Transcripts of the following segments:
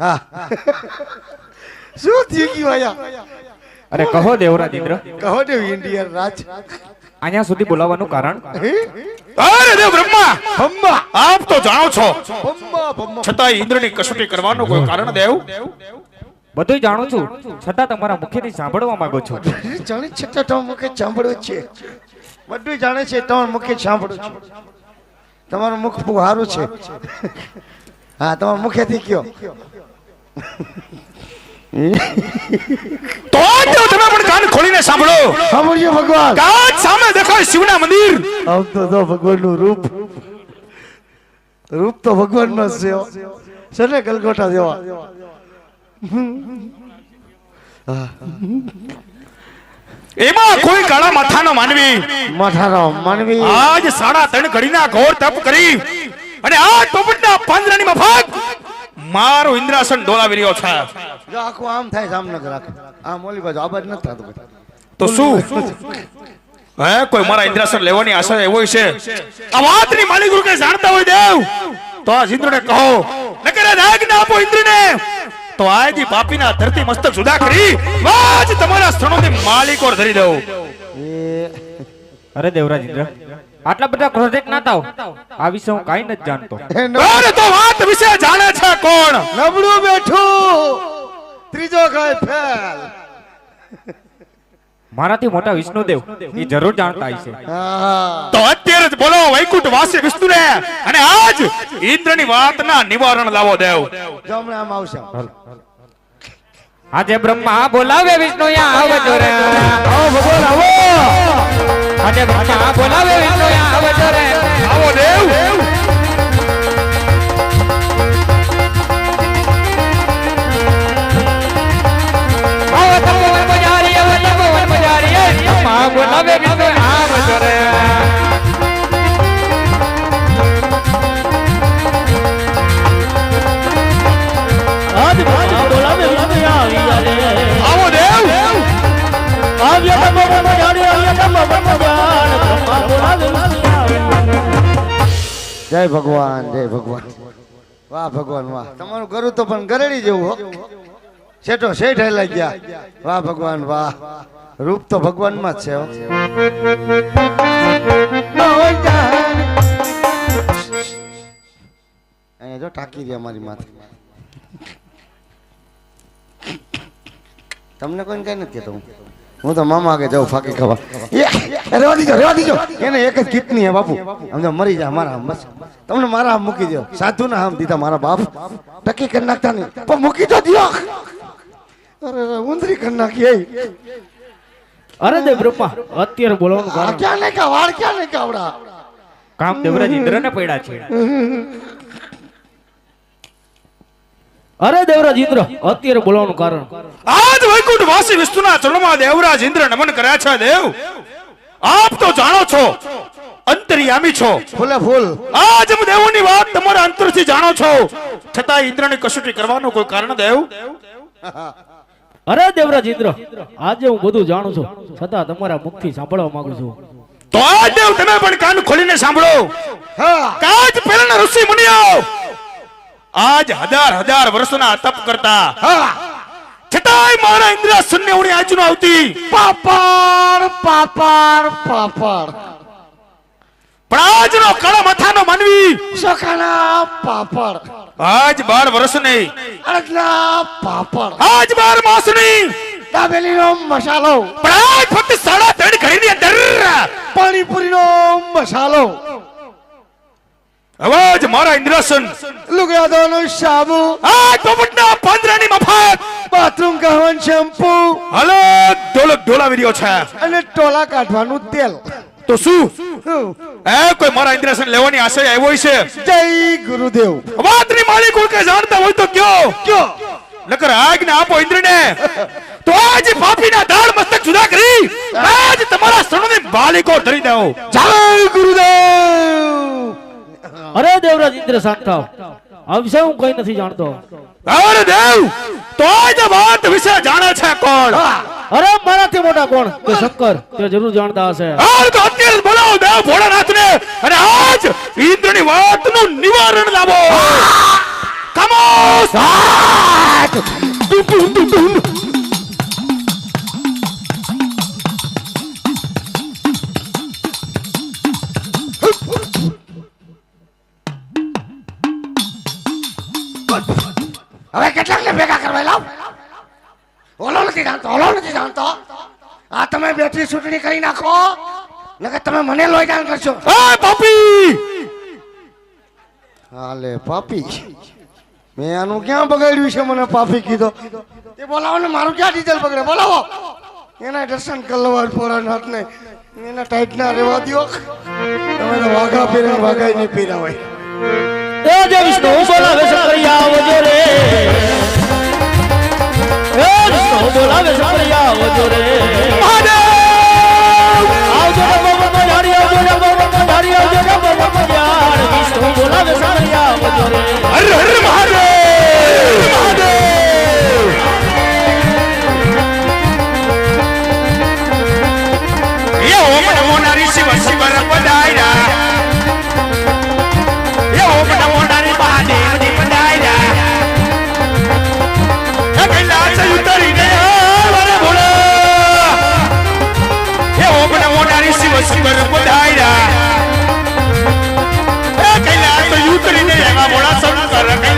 હા. શું થયું ગયું આયા અરે કહો દેવરાજ ઇન્દ્ર કહો દેવ ઇન્ડિયન રાજ. અહીંયા સુધી બોલાવવાનું કારણ? અરે દેવ બ્રહ્મા! બ્રહ્મા. આપ તો જાણો છો. બ્રહ્મા બ્રહ્મા. છતાં ઇન્દ્રની કસોટી કરવાનું કોઈ કારણ દેવ? બધું જાણું છું છતાં તમારા મુખેથી સાંભળવા માંગો છો. જાણે છતાં તો મુખે સાંભળવું જ છે. બધું જાણે છે તમારું મુખે સાંભળું છું. તમારું મુખ બહુ સારું છે. હા તમારા મુખેથી કયો. તો જ તમે પણ કાન ખોલીને સાંભળો. સાંભળ્યો ભગવાન. કાચ સામે દેખાય શિવના મંદિર. આમ તો જો ભગવાનનું રૂપ રૂપ તો ભગવાનનો જ છે. હો. ગલગોટા જેવા એમાં કોઈ કાળા માથાનો માનવી. માથાનો માનવી. આજ સાડા ત્રણ ઘડીના ઘોર તપ કરી. અને આ ટોપટના પાંજરાની મફત મારું ઇન્દ્રાસન ડોલાવી રહ્યો છે. જો આખું આમ થાય જામનગર આખું આમ ઓલી બાજુ આબાજ બાજુ નથી થતું તો શું? હે કોઈ મારા ઇન્દ્રાસન લેવાની આશા એવો છે? આ વાતની માલિક રૂપે જાણતા હોય દેવ. તો આ ઇન્દ્રને કહો નકર ના આપો ઇન્દ્રને. તો આજથી પાપીના ધરતી મસ્તક જુદા કરી વાજ તમારા સ્થળોથી ઓર ધરી દઉં. એ અરે દેવરાજ ઇન્દ્ર આટલા બધા પ્રોજેક્ટ ના થાવ. આ વિશે હું કાંઈ નથી જાણતો. અરે તો વાત વિશે જાણે છે કોણ? નબળું બેઠું. ત્રીજો ગાય ફેલ. મારાથી મોટા વિષ્ણુદેવ એ જરૂર જાણતા હશે. તો અત્યારે જ બોલો વૈકુંઠ વાસી વિષ્ણુને અને આજ ઇન્દ્રની વાતના નિવારણ લાવો દેવ. જમણામાં આવશે. આજે બ્રહ્મા બોલાવે વિષ્ણુ આવજો રે. આવો ભગવાન આવો. બ્રહ્મા બોલાવે આવજો રે. આવો દેવ. જય ભગવાન જય ભગવાન. વાહ ભગવાન, વાહ. તમારું ઘરું તો પણ ગરડી જેવું, હો. શેઠો શેઠ હેલા ગયા. વાહ ભગવાન, વાહ. રૂપ તો ભગવાનમાં જ છે અહીંયા જો ટાંકી દે અમારી માથે. તમને કોઈ કઈ નથી કહેતો હું. તો મામા આગળ જાઉં ફાકી ખાવા. રેવા દીજો રેવા દીજો. એને એક જ કીટની હે બાપુ. સમજો મરી જાય અમારા બસ. તમને મારા મૂકી દો સાધુ ના આમ દીધા મારા બાપ. ટકી કરી નાખતા નહીં. પણ મૂકી તો દો અરે ઉંદરી કરી નાખી અરે દે બ્રહ્મા અત્યારે બોલવાનું કારણ. ક્યાં નહીં કા વાળ ક્યાં નહીં કાવડા કામ દેવરાજ ઇન્દ્રને પડ્યા છે. અરે દેવરાજ ઇન્દ્ર અત્યારે બોલવાનું કારણ. આજ વૈકુંઠ વાસી વિષ્ણુના ચરણમાં દેવરાજ ઇન્દ્ર નમન કર્યા છે દેવ. આપ તો જાણો છો અંતર્યામી છો. ફૂલે ફૂલ. આજ હું દેવોની વાત તમારા અંતરથી જાણો છો. છતાં ઇન્દ્રની કસોટી કરવાનો કોઈ કારણ દેવ અરે દેવરાજ ઇન્દ્ર આજે હું બધું જાણું છું. છતાં તમારા મુખથી સાંભળવા માંગુ છું. તો આજ દેવ તમે પણ કાન ખોલીને સાંભળો. હા. કાજ પહેલાના ઋષિ મુનિઓ આજ હજાર હજાર વર્ષના તપ કરતા. છતાંય મારા ઇન્દ્ર શૂન્ય ઉણી આજનો આવતી. પાપડ પાપડ પાપડ. પણ આજનો કાળા માથાનો માનવી. સખાના પાપડ. આજ બાર વર્ષ નહીં અડદના પાપડ. આજ બાર માસ નહીં દાબેલીનો મસાલો. પણ આજ ફક્ત સાડા ત્રણ ઘડીની અંદર. પાણીપુરીનો મસાલો. અવાજ મારા ઇન્દ્રસન. લુગડાનો સાબુ. આ પોપટના પાંદરાની મફત. બાથરૂમ કહેવાનું શેમ્પુ. હલો ઢોલક ઢોલાવી રહ્યો છે. અને ટોલા કાઢવાનું તેલ. તો શું? એ કોઈ મારા ઇન્દ્રસન લેવાની આશય આવ્યો છે? જય ગુરુદેવ. વાતની માલિક કોઈ કે જાણતા હોય તો કયો? કયો? નકર આજ્ઞા આપો ઇન્દ્રને. તો આજ પાપીના દાળ મસ્તક જુદા કરી આજ તમારા સ્થળોની બાલિકો ધરી દેવો જય ગુરુદેવ. અરે દેવરાજ ઇન્દ્ર શાંત થાવ આ વિશે હું કઈ નથી જાણતો. અરે દેવ તો આજ વાત વિશે જાણે છે કોણ? અરે મારાથી મોટા કોણ? કે શંકર તે જરૂર જાણતા હશે. હાલ તો અત્યારે જ બોલાવો દેવ ભોળાનાથને અને આજ ઇન્દ્રની વાતનું નિવારણ લાવો. કમ ડુમ હવે કેટલાક ને ભેગા કરવા લાવ. નથી જાણતો હલો નથી જાણતો. આ તમે બેટરી ચૂંટણી કરી નાખો નકર તમે મને લોહી દાન કરશો પાપી! હાલે પાપી. મેં આનું ક્યાં બગાડ્યું છે મને પાપી કીધો? એ બોલાવો ને મારું ક્યાં ડીઝલ બગડે? બોલાવો. એના દર્શન કરવા પોરા નાથ ને એના ટાઈટ ના રેવા દ્યો તમે તો વાઘા પહેરીને વાઘા નહીં પીરા હોય. એ જે વિષ્ણુ બોલાવે શંકરિયા આવજો રે. વિષ્ણુ બોલાવે શંકરિયા આવજો રે આવજો રે બાબા મજારી આવજો રે બાબા મજારી આવજો રે બાબા મજાર વિષ્ણુ બોલાવે શંકરિયા શિવ શિવર પધાર્યા કૈલાસ ઉતરીને એવા ભોળા શંકર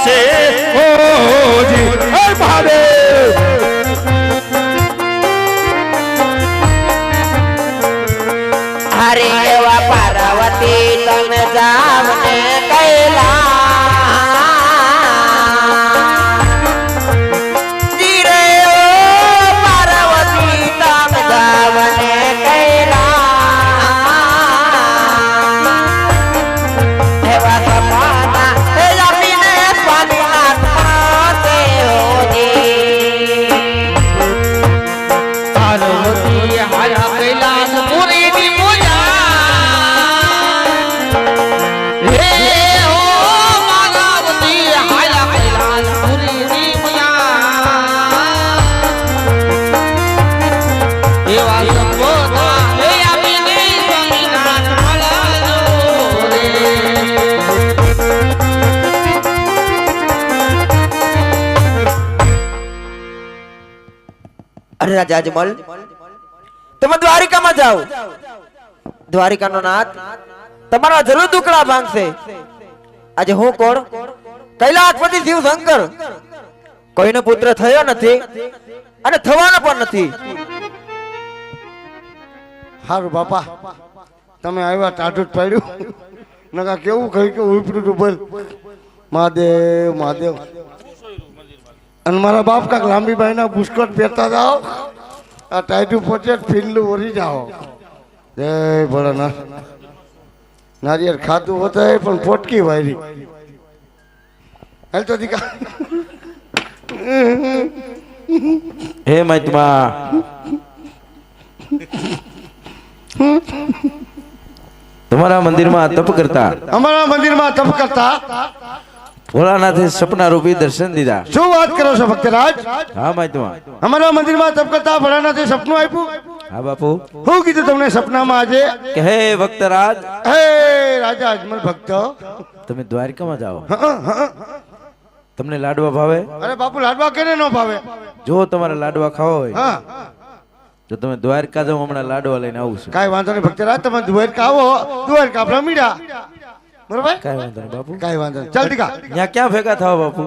મળશે ઓ જી હે રાજા અજમલ તમે દ્વારિકામાં જાઓ. દ્વારિકાનો નાથ તમારા જરૂર દુકડા ભાંગશે. આજે હું કોણ? કૈલાસપતિ શિવ કોઈનો પુત્ર થયો નથી અને થવાનો પણ નથી. હારું બાપા, તમે આવ્યા જ પાડ્યું. નકા કેવું કહ્યું કે ઉપડું તું મહાદેવ મહાદેવ. અને મારા બાપ લાંબી લાંબીબાઈ ના બુસ્કટ પહેરતા જાઓ. આ ટાઈટું પોચે ફીરલું ઓરી જાઓ. જય ભોળાનાથ. નારિયેળ ખાતું હોતા પણ પોટકી વાયરી. હાલ તો દીકા. હે મૈતમા. તમારા મંદિરમાં તપ કરતા? અમારા મંદિરમાં તપ કરતા? ભોળાનાથે સપના રૂપી દર્શન દીધા. શું વાત કરો છો ભક્તરાજ? હા મહાત્મા અમારા મંદિરમાં તપ કરતા ભોળાનાથે સપનું આપ્યું? હા બાપુ. શું કીધું તમને સપનામાં આજે? કે હે ભક્તરાજ. હે રાજા અજમલ ભક્ત. તમે દ્વારકામાં જાઓ. હં, હં. તમને લાડવા ભાવે? અરે બાપુ લાડવા કેને ન ભાવે? જો તમારે લાડવા ખાવા હોય તો તમે દ્વારકા જાઓ હમણાં લાડવા લઈને આવું છું. કાંઈ વાંધો નહીં ભક્તરાજ તમે દ્વારકા આવો. દ્વારકા આપણા મીડા. બરોબર? કાઈ વાંધો નહીં બાપુ. કાઈ વાંધો નહીં. જલ્દી કા? ત્યાં ક્યાં ભેગા થાવ બાપુ?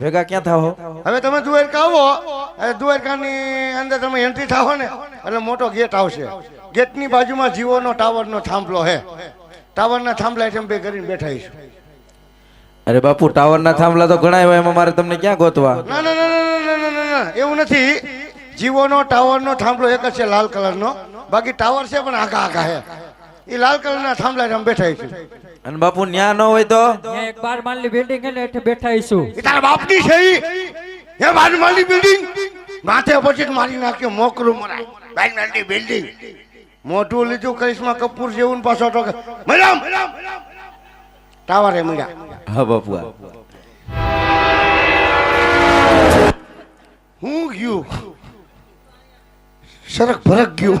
ભેગા ક્યાં થાવ હવે તમે દ્વારકા આવો. દ્વારકાની અંદર તમે એન્ટ્રી થાવ ને એટલે મોટો ગેટ આવશે. ગેટની બાજુમાં જીવોનો ટાવરનો થાંભલો હે. ટાવરના થાંભલા એમ બે કરીને બેઠા છું અરે બાપુ ટાવરના થાંભલા તો ઘણા એવા એમાં મારે તમને ક્યાં ગોતવા? ના ના ના ના ના ના ના એવું નથી. જીવોનો ટાવરનો થાંભલો એક જ છે લાલ કલરનો. બાકી ટાવર છે પણ આખા આખા હે. એ લાલ કલરના થાંભલા હેઠળ બેઠા છે અને બાપુ ન્યા ન હોય તો? એક બાર માલની બિલ્ડિંગ છે ને એટલે બેઠા છું એ તારા બાપની છે ઈ? બાર માલની બિલ્ડિંગ માથે પછી મારી નાખ્યો મોકરું મરાય માલની બિલ્ડિંગ મોટું લીધું કરિશ્મા કપૂર જેવું પાછો તો મેડમ ટાવરે મળ્યા. હા બાપુ હું ગયું? સરક ભરક ગયું.